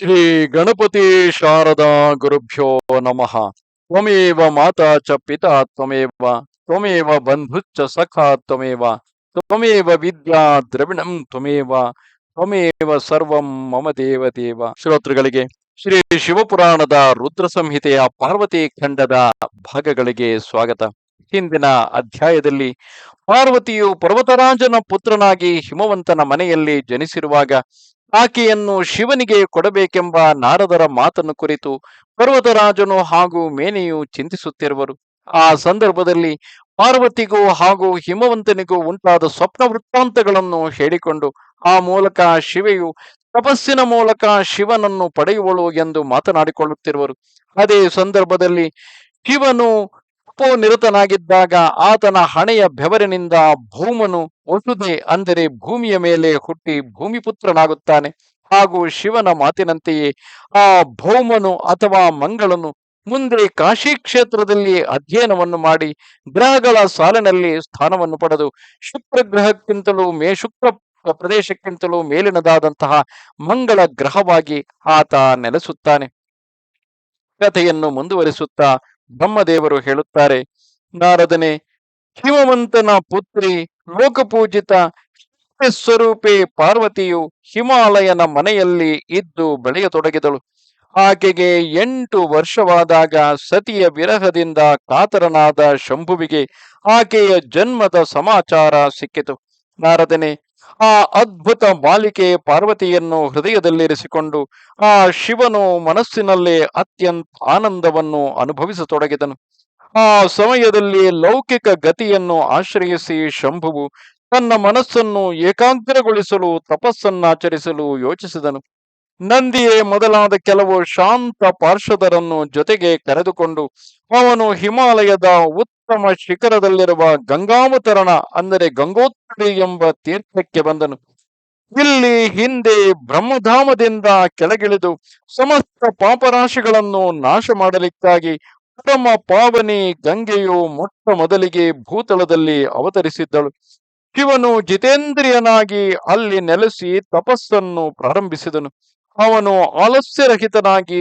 ಶ್ರೀ ಗಣಪತಿ ಶಾರದಾ ಗುರುಭ್ಯೋ ನಮಃ. ತ್ವಮೇವ ಮಾತಾ ಚ ಪಿತಾ ತ್ವಮೇವ ತ್ವಮೇವ ಬಂಧುಚ್ಚ ಸಖಾ ತ್ವಮೇವ ತ್ವಮೇವ ವಿದ್ಯಾ ದ್ರವಿಣಂ ತ್ವಮೇವ ತ್ವಮೇವ ಸರ್ವಂ ಮಮ ದೇವ ದೇವ. ಶ್ರೋತೃಗಳಿಗೆ, ಶ್ರೀ ಶಿವಪುರಾಣದ ರುದ್ರ ಸಂಹಿತೆಯ ಪಾರ್ವತಿ ಖಂಡದ ಭಾಗಗಳಿಗೆ ಸ್ವಾಗತ. ಹಿಂದಿನ ಅಧ್ಯಾಯದಲ್ಲಿ ಪಾರ್ವತಿಯು ಪರ್ವತರಾಜನ ಪುತ್ರನಾಗಿ ಹಿಮವಂತನ ಮನೆಯಲ್ಲಿ ಜನಿಸಿರುವಾಗ ಆಕೆಯನ್ನು ಶಿವನಿಗೆ ಕೊಡಬೇಕೆಂಬ ನಾರದರ ಮಾತನ್ನು ಕುರಿತು ಪರ್ವತರಾಜನು ಹಾಗೂ ಮೇನೆಯು ಚಿಂತಿಸುತ್ತಿರುವರು. ಆ ಸಂದರ್ಭದಲ್ಲಿ ಪಾರ್ವತಿಗೂ ಹಾಗೂ ಹಿಮವಂತನಿಗೂ ಉಂಟಾದ ಸ್ವಪ್ನ ವೃತ್ತಾಂತಗಳನ್ನು ಹೇಳಿಕೊಂಡು ಆ ಮೂಲಕ ಶಿವೆಯು ತಪಸ್ಸಿನ ಮೂಲಕ ಶಿವನನ್ನು ಪಡೆಯುವಳು ಎಂದು ಮಾತನಾಡಿಕೊಳ್ಳುತ್ತಿರುವರು. ಅದೇ ಸಂದರ್ಭದಲ್ಲಿ ಶಿವನು ನಿರತನಾಗಿದ್ದಾಗ ಆತನ ಹಣೆಯ ಬೆವರಿನಿಂದ ಭೂಮನು ವಸುದೆ ಅಂದರೆ ಭೂಮಿಯ ಮೇಲೆ ಹುಟ್ಟಿ ಭೂಮಿಪುತ್ರನಾಗುತ್ತಾನೆ ಹಾಗೂ ಶಿವನ ಮಾತಿನಂತೆಯೇ ಆ ಭೌಮನು ಅಥವಾ ಮಂಗಳನು ಮುಂದೆ ಕಾಶಿ ಕ್ಷೇತ್ರದಲ್ಲಿ ಅಧ್ಯಯನವನ್ನು ಮಾಡಿ ಗ್ರಹಗಳ ಸಾಲಿನಲ್ಲಿ ಸ್ಥಾನವನ್ನು ಪಡೆದು ಶುಕ್ರ ಗ್ರಹಕ್ಕಿಂತಲೂ ಮೇ ಶುಕ್ರ ಪ್ರದೇಶಕ್ಕಿಂತಲೂ ಮೇಲಿನದಾದಂತಹ ಮಂಗಳ ಗ್ರಹವಾಗಿ ಆತ ನೆಲೆಸುತ್ತಾನೆ. ಕಥೆಯನ್ನು ಮುಂದುವರಿಸುತ್ತಾ ಬ್ರಹ್ಮದೇವರು ಹೇಳುತ್ತಾರೆ, ನಾರದನೆ, ಹಿಮವಂತನ ಪುತ್ರಿ, ಲೋಕಪೂಜಿತ ಸ್ವರೂಪೆ ಪಾರ್ವತಿಯು ಹಿಮಾಲಯನ ಮನೆಯಲ್ಲಿ ಇದ್ದು ಬೆಳೆಯತೊಡಗಿದಳು. ಆಕೆಗೆ ಎಂಟು ವರ್ಷವಾದಾಗ ಸತಿಯ ವಿರಹದಿಂದ ಕಾತರನಾದ ಶಂಭುವಿಗೆ ಆಕೆಯ ಜನ್ಮದ ಸಮಾಚಾರ ಸಿಕ್ಕಿತು. ನಾರದನೆ ಆ ಅದ್ಭುತ ಬಾಲಿಕೆ ಪಾರ್ವತಿಯನ್ನು ಹೃದಯದಲ್ಲಿರಿಸಿಕೊಂಡು ಆ ಶಿವನು ಮನಸ್ಸಿನಲ್ಲೇ ಅತ್ಯಂತ ಆನಂದವನ್ನು ಅನುಭವಿಸತೊಡಗಿದನು. ಆ ಸಮಯದಲ್ಲಿ ಲೌಕಿಕ ಗತಿಯನ್ನು ಆಶ್ರಯಿಸಿ ಶಂಭುವು ತನ್ನ ಮನಸ್ಸನ್ನು ಏಕಾಗ್ರಗೊಳಿಸಲು ತಪಸ್ಸನ್ನಾಚರಿಸಲು ಯೋಚಿಸಿದನು. ನಂದಿಯೇ ಮೊದಲಾದ ಕೆಲವು ಶಾಂತ ಪಾರ್ಷದರನ್ನು ಜೊತೆಗೆ ಕರೆದುಕೊಂಡು ಅವನು ಹಿಮಾಲಯದ ಉತ್ತಮ ಶಿಖರದಲ್ಲಿರುವ ಗಂಗಾವತರಣ ಅಂದರೆ ಗಂಗೋತ್ರಿ ಎಂಬ ತೀರ್ಥಕ್ಕೆ ಬಂದನು. ಇಲ್ಲಿ ಹಿಂದೆ ಬ್ರಹ್ಮಧಾಮದಿಂದ ಕೆಳಗಿಳಿದು ಸಮಸ್ತ ಪಾಪರಾಶಿಗಳನ್ನು ನಾಶ ಮಾಡಲಿಕ್ಕಾಗಿ ಉತ್ತಮ ಪಾವನಿ ಗಂಗೆಯು ಮೊಟ್ಟ ಮೊದಲಿಗೆ ಭೂತಳದಲ್ಲಿ ಅವತರಿಸಿದ್ದಳು. ಶಿವನು ಜಿತೇಂದ್ರಿಯನಾಗಿ ಅಲ್ಲಿ ನೆಲೆಸಿ ತಪಸ್ಸನ್ನು ಪ್ರಾರಂಭಿಸಿದನು. ಅವನು ಆಲಸ್ಯರಹಿತನಾಗಿ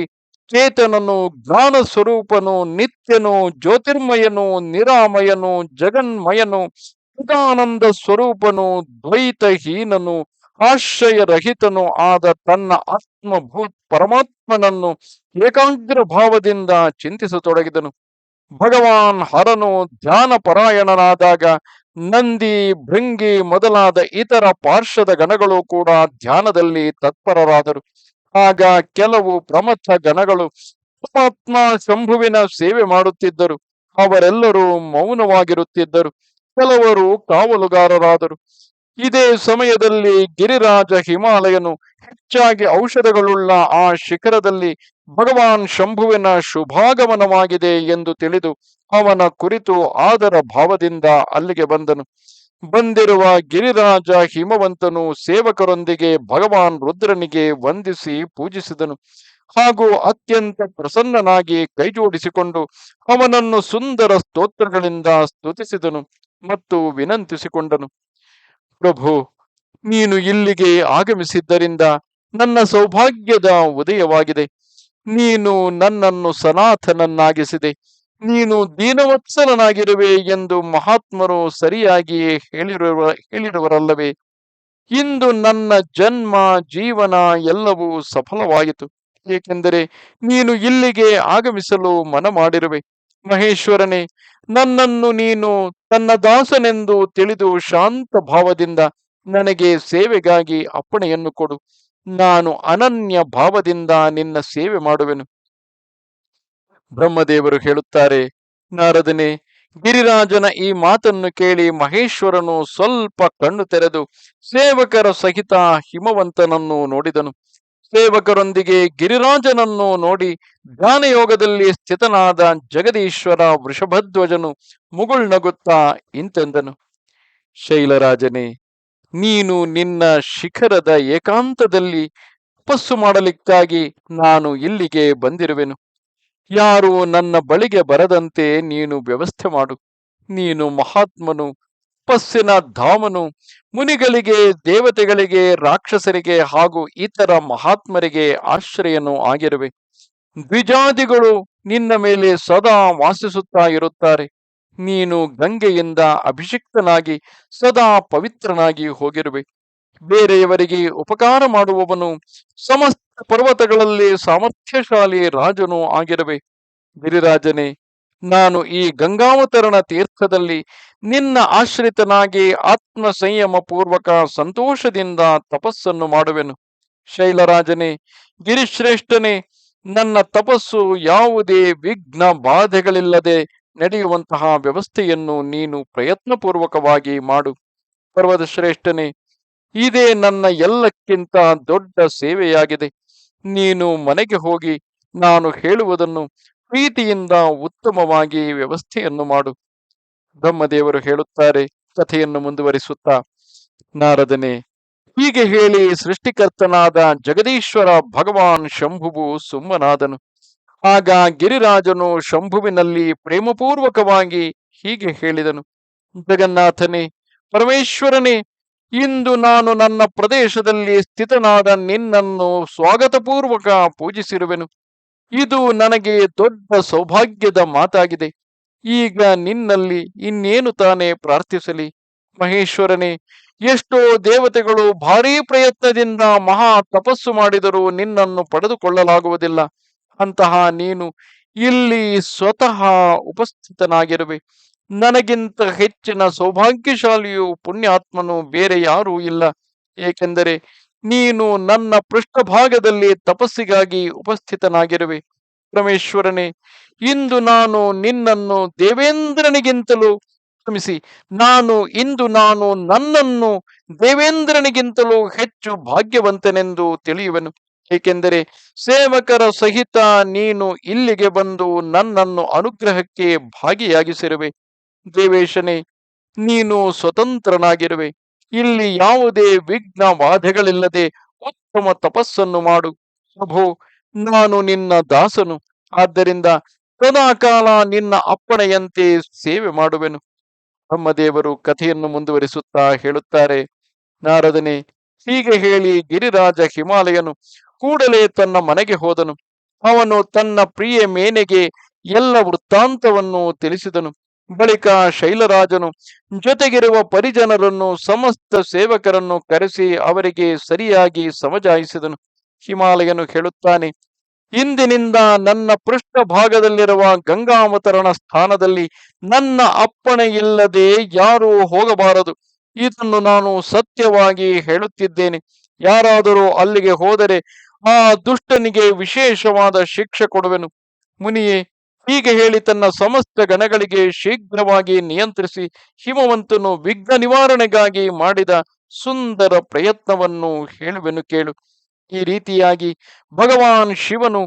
ಚೇತನನು ಜ್ಞಾನ ಸ್ವರೂಪನು ನಿತ್ಯನು, ಜ್ಯೋತಿರ್ಮಯನು, ನಿರಾಮಯನು, ಜಗನ್ಮಯನು ಚಿದಾನಂದ ಸ್ವರೂಪನು, ದ್ವೈತಹೀನನು, ಆಶ್ರಯರಹಿತನು ಆದ ತನ್ನ ಆತ್ಮಭೂತ್ ಪರಮಾತ್ಮನನ್ನು ಏಕಾಗ್ರ ಭಾವದಿಂದ ಚಿಂತಿಸತೊಡಗಿದನು. ಭಗವಾನ್ ಹರನು ಧ್ಯಾನ ಪರಾಯಣನಾದಾಗ ನಂದಿ, ಭೃಂಗಿ ಮೊದಲಾದ ಇತರ ಪಾರ್ಶ್ವದ ಗಣಗಳು ಕೂಡ ಧ್ಯಾನದಲ್ಲಿ ತತ್ಪರರಾದರು. ಆಗ ಕೆಲವು ಪ್ರಮಥ ಗಣಗಳು ಪರಮಾತ್ಮ ಶಂಭುವಿನ ಸೇವೆ ಮಾಡುತ್ತಿದ್ದರು. ಅವರೆಲ್ಲರೂ ಮೌನವಾಗಿರುತ್ತಿದ್ದರು. ಕೆಲವರು ಕಾವಲುಗಾರರಾದರು. ಇದೇ ಸಮಯದಲ್ಲಿ ಗಿರಿರಾಜ ಹಿಮಾಲಯನು ಹೆಚ್ಚಾಗಿ ಔಷಧಗಳುಳ್ಳ ಆ ಶಿಖರದಲ್ಲಿ ಭಗವಾನ್ ಶಂಭುವಿನ ಶುಭಾಗಮನವಾಗಿದೆ ಎಂದು ತಿಳಿದು ಅವನ ಕುರಿತು ಆದರ ಭಾವದಿಂದ ಅಲ್ಲಿಗೆ ಬಂದನು. ಬಂದಿರುವ ಗಿರಿರಾಜ ಹಿಮವಂತನು ಸೇವಕರೊಂದಿಗೆ ಭಗವಾನ್ ರುದ್ರನಿಗೆ ವಂದಿಸಿ ಪೂಜಿಸಿದನು. ಹಾಗೂ ಅತ್ಯಂತ ಪ್ರಸನ್ನನಾಗಿ ಕೈಜೋಡಿಸಿಕೊಂಡು ಅವನನ್ನು ಸುಂದರ ಸ್ತೋತ್ರಗಳಿಂದ ಸ್ತುತಿಸಿದನು ಮತ್ತು ವಿನಂತಿಸಿಕೊಂಡನು. ಪ್ರಭು, ನೀನು ಇಲ್ಲಿಗೆ ಆಗಮಿಸಿದ್ದರಿಂದ ನನ್ನ ಸೌಭಾಗ್ಯದ ಉದಯವಾಗಿದೆ. ನೀನು ನನ್ನನ್ನು ಸನಾಥನನ್ನಾಗಿಸಿದೆ ನೀನು ದೀನವತ್ಸಲನಾಗಿರುವೆ ಎಂದು ಮಹಾತ್ಮರು ಸರಿಯಾಗಿ ಹೇಳಿರುವ, ಹೇಳಿರುವರಲ್ಲವೇ, ಇಂದು ನನ್ನ ಜನ್ಮ, ಜೀವನ ಎಲ್ಲವೂ ಸಫಲವಾಯಿತು. ಏಕೆಂದರೆ ನೀನು ಇಲ್ಲಿಗೆ ಆಗಮಿಸಲು ಮನ ಮಾಡಿರುವೆ ಮಹೇಶ್ವರನೇ, ನನ್ನನ್ನು ನೀನು ತನ್ನ ದಾಸನೆಂದು ತಿಳಿದು ಶಾಂತ ಭಾವದಿಂದ ನನಗೆ ಸೇವೆಗಾಗಿ ಅಪ್ಪಣೆಯನ್ನು ಕೊಡು. ನಾನು ಅನನ್ಯ ಭಾವದಿಂದ ನಿನ್ನ ಸೇವೆ ಮಾಡುವೆನು. ಬ್ರಹ್ಮದೇವರು ಹೇಳುತ್ತಾರೆ, ನಾರದನೆ, ಗಿರಿರಾಜನ ಈ ಮಾತನ್ನು ಕೇಳಿ ಮಹೇಶ್ವರನು ಸ್ವಲ್ಪ ಕಣ್ಣು ತೆರೆದು ಸೇವಕರ ಸಹಿತ ಹಿಮವಂತನನ್ನು ನೋಡಿದನು. ಸೇವಕರೊಂದಿಗೆ ಗಿರಿರಾಜನನ್ನು ನೋಡಿ ಧ್ಯಾನಯೋಗದಲ್ಲಿ ಸ್ಥಿತನಾದ ಜಗದೀಶ್ವರ ವೃಷಭಧ್ವಜನು ಮುಗುಳ್ನಗುತ್ತಾ ಇಂತೆಂದನು. ಶೈಲರಾಜನೇ, ನೀನು ನಿನ್ನ ಶಿಖರದ ಏಕಾಂತದಲ್ಲಿ ತಪಸ್ಸು ಮಾಡಲಿಕ್ಕಾಗಿ ನಾನು ಇಲ್ಲಿಗೆ ಬಂದಿರುವೆನು. ಯಾರು ನನ್ನ ಬಳಿಗೆ ಬರದಂತೆ ನೀನು ವ್ಯವಸ್ಥೆ ಮಾಡು. ನೀನು ಮಹಾತ್ಮನು ತಪಸ್ಸಿನ ಧಾಮನು, ಮುನಿಗಳಿಗೆ, ದೇವತೆಗಳಿಗೆ, ರಾಕ್ಷಸರಿಗೆ ಹಾಗೂ ಇತರ ಮಹಾತ್ಮರಿಗೆ ಆಶ್ರಯನು ಆಗಿರುವೆ. ದ್ವಿಜಾದಿಗಳು ನಿನ್ನ ಮೇಲೆ ಸದಾ ವಾಸಿಸುತ್ತಾ ಇರುತ್ತಾರೆ. ನೀನು ಗಂಗೆಯಿಂದ ಅಭಿಷಿಕ್ತನಾಗಿ ಸದಾ ಪವಿತ್ರನಾಗಿ ಹೋಗಿರುವೆ. ಬೇರೆಯವರಿಗೆ ಉಪಕಾರ ಮಾಡುವವನು ಸಮಸ್ತ ಪರ್ವತಗಳಲ್ಲಿ ಸಾಮರ್ಥ್ಯಶಾಲಿ ರಾಜನು ಆಗಿರುವೆ. ಗಿರಿರಾಜನೇ, ನಾನು ಈ ಗಂಗಾವತರಣ ತೀರ್ಥದಲ್ಲಿ ನಿನ್ನ ಆಶ್ರಿತನಾಗಿ ಆತ್ಮ ಸಂಯಮ ಪೂರ್ವಕ ಸಂತೋಷದಿಂದ ತಪಸ್ಸನ್ನು ಮಾಡುವೆನು. ಶೈಲರಾಜನೇ, ಗಿರಿಶ್ರೇಷ್ಠನೇ, ನನ್ನ ತಪಸ್ಸು ಯಾವುದೇ ವಿಘ್ನ ಬಾಧೆಗಳಿಲ್ಲದೆ ನಡೆಯುವಂತಹ ವ್ಯವಸ್ಥೆಯನ್ನು ನೀನು ಪ್ರಯತ್ನಪೂರ್ವಕವಾಗಿ ಮಾಡು. ಪರ್ವತ ಶ್ರೇಷ್ಠನೇ ಇದೇ ನನ್ನ ಎಲ್ಲಕ್ಕಿಂತ ದೊಡ್ಡ ಸೇವೆಯಾಗಿದೆ. ನೀನು ಮನೆಗೆ ಹೋಗಿ ನಾನು ಹೇಳುವುದನ್ನು ಪ್ರೀತಿಯಿಂದ ಉತ್ತಮವಾಗಿ ವ್ಯವಸ್ಥೆಯನ್ನು ಮಾಡು. ಬ್ರಹ್ಮದೇವರು ಹೇಳುತ್ತಾರೆ, ಕಥೆಯನ್ನು ಮುಂದುವರಿಸುತ್ತಾ, ನಾರದನೆ, ಹೀಗೆ ಹೇಳಿ ಸೃಷ್ಟಿಕರ್ತನಾದ ಜಗದೀಶ್ವರ ಭಗವಾನ್ ಶಂಭುವು ಸುಮ್ಮನಾದನು. ಆಗ ಗಿರಿರಾಜನು ಶಂಭುವಿನಲ್ಲಿ ಪ್ರೇಮಪೂರ್ವಕವಾಗಿ ಹೀಗೆ ಹೇಳಿದನು. ಜಗನ್ನಾಥನೇ, ಪರಮೇಶ್ವರನೇ ಇಂದು ನಾನು ನನ್ನ ಪ್ರದೇಶದಲ್ಲಿ ಸ್ಥಿತನಾದ ನಿನ್ನನ್ನು ಸ್ವಾಗತಪೂರ್ವಕ ಪೂಜಿಸಿರುವೆನು. ಇದು ನನಗೆ ದೊಡ್ಡ ಸೌಭಾಗ್ಯದ ಮಾತಾಗಿದೆ. ಈಗ ನಿನ್ನಲ್ಲಿ ಇನ್ನೇನು ತಾನೇ ಪ್ರಾರ್ಥಿಸಲಿ? ಮಹೇಶ್ವರನೇ, ಎಷ್ಟೋ ದೇವತೆಗಳು ಭಾರೀ ಪ್ರಯತ್ನದಿಂದ ಮಹಾ ತಪಸ್ಸು ಮಾಡಿದರೂ ನಿನ್ನನ್ನು ಪಡೆದುಕೊಳ್ಳಲಾಗುವುದಿಲ್ಲ. ಅಂತಹ ನೀನು ಇಲ್ಲಿ ಸ್ವತಃ ಉಪಸ್ಥಿತನಾಗಿರುವೆ. ನನಗಿಂತ ಹೆಚ್ಚಿನ ಸೌಭಾಗ್ಯಶಾಲಿಯು ಪುಣ್ಯಾತ್ಮನು ಬೇರೆ ಯಾರೂ ಇಲ್ಲ. ಏಕೆಂದರೆ ನೀನು ನನ್ನ ಪೃಷ್ಠಭಾಗದಲ್ಲಿ ತಪಸ್ಸಿಗಾಗಿ ಉಪಸ್ಥಿತನಾಗಿರುವೆ. ಪರಮೇಶ್ವರನೇ, ಇಂದು ನಾನು ನಿನ್ನನ್ನು ದೇವೇಂದ್ರನಿಗಿಂತಲೂ ಕ್ಷಮಿಸಿ, ನಾನು ಇಂದು ನಾನು ನನ್ನನ್ನು ದೇವೇಂದ್ರನಿಗಿಂತಲೂ ಹೆಚ್ಚು ಭಾಗ್ಯವಂತನೆಂದು ತಿಳಿಯುವನು. ಏಕೆಂದರೆ ಸೇವಕರ ಸಹಿತ ನೀನು ಇಲ್ಲಿಗೆ ಬಂದು ನನ್ನನ್ನು ಅನುಗ್ರಹಕ್ಕೆ ಭಾಗಿಯಾಗಿಸಿರುವೆ. ದೇವೇಶನೇ ನೀನು ಸ್ವತಂತ್ರನಾಗಿರುವೆ. ಇಲ್ಲಿ ಯಾವುದೇ ವಿಘ್ನ ಬಾಧೆಗಳಿಲ್ಲದೆ ಉತ್ತಮ ತಪಸ್ಸನ್ನು ಮಾಡು. ಪ್ರಭು, ನಾನು ನಿನ್ನ ದಾಸನು. ಆದ್ದರಿಂದ ಸದಾಕಾಲ ನಿನ್ನ ಅಪ್ಪಣೆಯಂತೆ ಸೇವೆ ಮಾಡುವೆನು. ಬ್ರಹ್ಮದೇವರು ಕಥೆಯನ್ನು ಮುಂದುವರಿಸುತ್ತಾ ಹೇಳುತ್ತಾರೆ. ನಾರದನೆ, ಹೀಗೆ ಹೇಳಿ ಗಿರಿರಾಜ ಹಿಮಾಲಯನು ಕೂಡಲೇ ತನ್ನ ಮನೆಗೆ ಹೋದನು. ಅವನು ತನ್ನ ಪ್ರಿಯ ಮೇನೆಗೆ ಎಲ್ಲ ವೃತ್ತಾಂತವನ್ನು ತಿಳಿಸಿದನು. ಬಳಿಕ ಶೈಲರಾಜನು ಜೊತೆಗಿರುವ ಪರಿಜನರನ್ನು ಸಮಸ್ತ ಸೇವಕರನ್ನು ಕರೆಸಿ ಅವರಿಗೆ ಸರಿಯಾಗಿ ಸಮಜಾಯಿಸಿದನು. ಹಿಮಾಲಯನು ಹೇಳುತ್ತಾನೆ, ಇಂದಿನಿಂದ ನನ್ನ ಪೃಷ್ಠ ಭಾಗದಲ್ಲಿರುವ ಗಂಗಾವತರಣ ಸ್ಥಾನದಲ್ಲಿ ನನ್ನ ಅಪ್ಪಣೆ ಇಲ್ಲದೆ ಯಾರೂ ಹೋಗಬಾರದು. ಇದನ್ನು ನಾನು ಸತ್ಯವಾಗಿ ಹೇಳುತ್ತಿದ್ದೇನೆ. ಯಾರಾದರೂ ಅಲ್ಲಿಗೆ ಹೋದರೆ ಆ ದುಷ್ಟನಿಗೆ ವಿಶೇಷವಾದ ಶಿಕ್ಷೆ ಕೊಡುವೆನು. ಮುನಿಯೇ ಹೀಗೆ ಹೇಳಿ ತನ್ನ ಸಮಸ್ತ ಗಣಗಳಿಗೆ ಶೀಘ್ರವಾಗಿ ನಿಯಂತ್ರಿಸಿ ಹಿಮವಂತನು ವಿಘ್ನ ನಿವಾರಣೆಗಾಗಿ ಮಾಡಿದ ಸುಂದರ ಪ್ರಯತ್ನವನ್ನು ಹೇಳುವೆನು ಕೇಳು. ಈ ರೀತಿಯಾಗಿ ಭಗವಾನ್ ಶಿವನು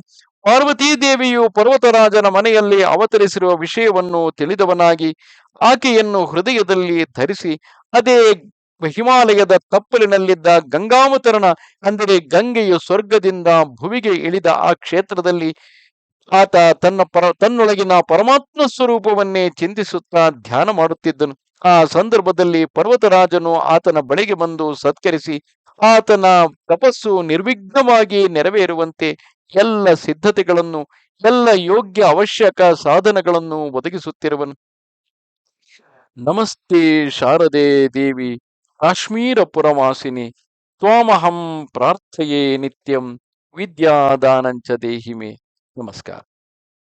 ಪಾರ್ವತೀದೇವಿಯು ಪರ್ವತರಾಜನ ಮನೆಯಲ್ಲಿ ಅವತರಿಸಿರುವ ವಿಷಯವನ್ನು ತಿಳಿದವನಾಗಿ ಆಕೆಯನ್ನು ಹೃದಯದಲ್ಲಿ ಧರಿಸಿ ಅದೇ ಹಿಮಾಲಯದ ತಪ್ಪಲಿನಲ್ಲಿದ್ದ ಗಂಗಾವತರಣ ಅಂದರೆ ಗಂಗೆಯು ಸ್ವರ್ಗದಿಂದ ಭುವಿಗೆ ಇಳಿದ ಆ ಕ್ಷೇತ್ರದಲ್ಲಿ ಆತ ತನ್ನ ಪರ, ತನ್ನೊಳಗಿನ ಪರಮಾತ್ಮ ಸ್ವರೂಪವನ್ನೇ ಚಿಂತಿಸುತ್ತಾ ಧ್ಯಾನ ಮಾಡುತ್ತಿದ್ದನು. ಆ ಸಂದರ್ಭದಲ್ಲಿ ಪರ್ವತರಾಜನು ಆತನ ಬಳಿಗೆ ಬಂದು ಸತ್ಕರಿಸಿ, ಆತನ ತಪಸ್ಸು ನಿರ್ವಿಘ್ನವಾಗಿ ನೆರವೇರುವಂತೆ ಎಲ್ಲ ಸಿದ್ಧತೆಗಳನ್ನು, ಎಲ್ಲ ಯೋಗ್ಯ ಅವಶ್ಯಕ ಸಾಧನಗಳನ್ನು ಒದಗಿಸುತ್ತಿರುವನು. ನಮಸ್ತೆ ಶಾರದೆ ದೇವಿ ಕಾಶ್ಮೀರ ಪುರವಾಸಿನಿ ತ್ವಾಮಹಂ ಪ್ರಾರ್ಥೆಯೇ ನಿತ್ಯಂ, ವಿದ್ಯಾದಾನಂಚ ದೇಹಿಮೆ. नमस्कार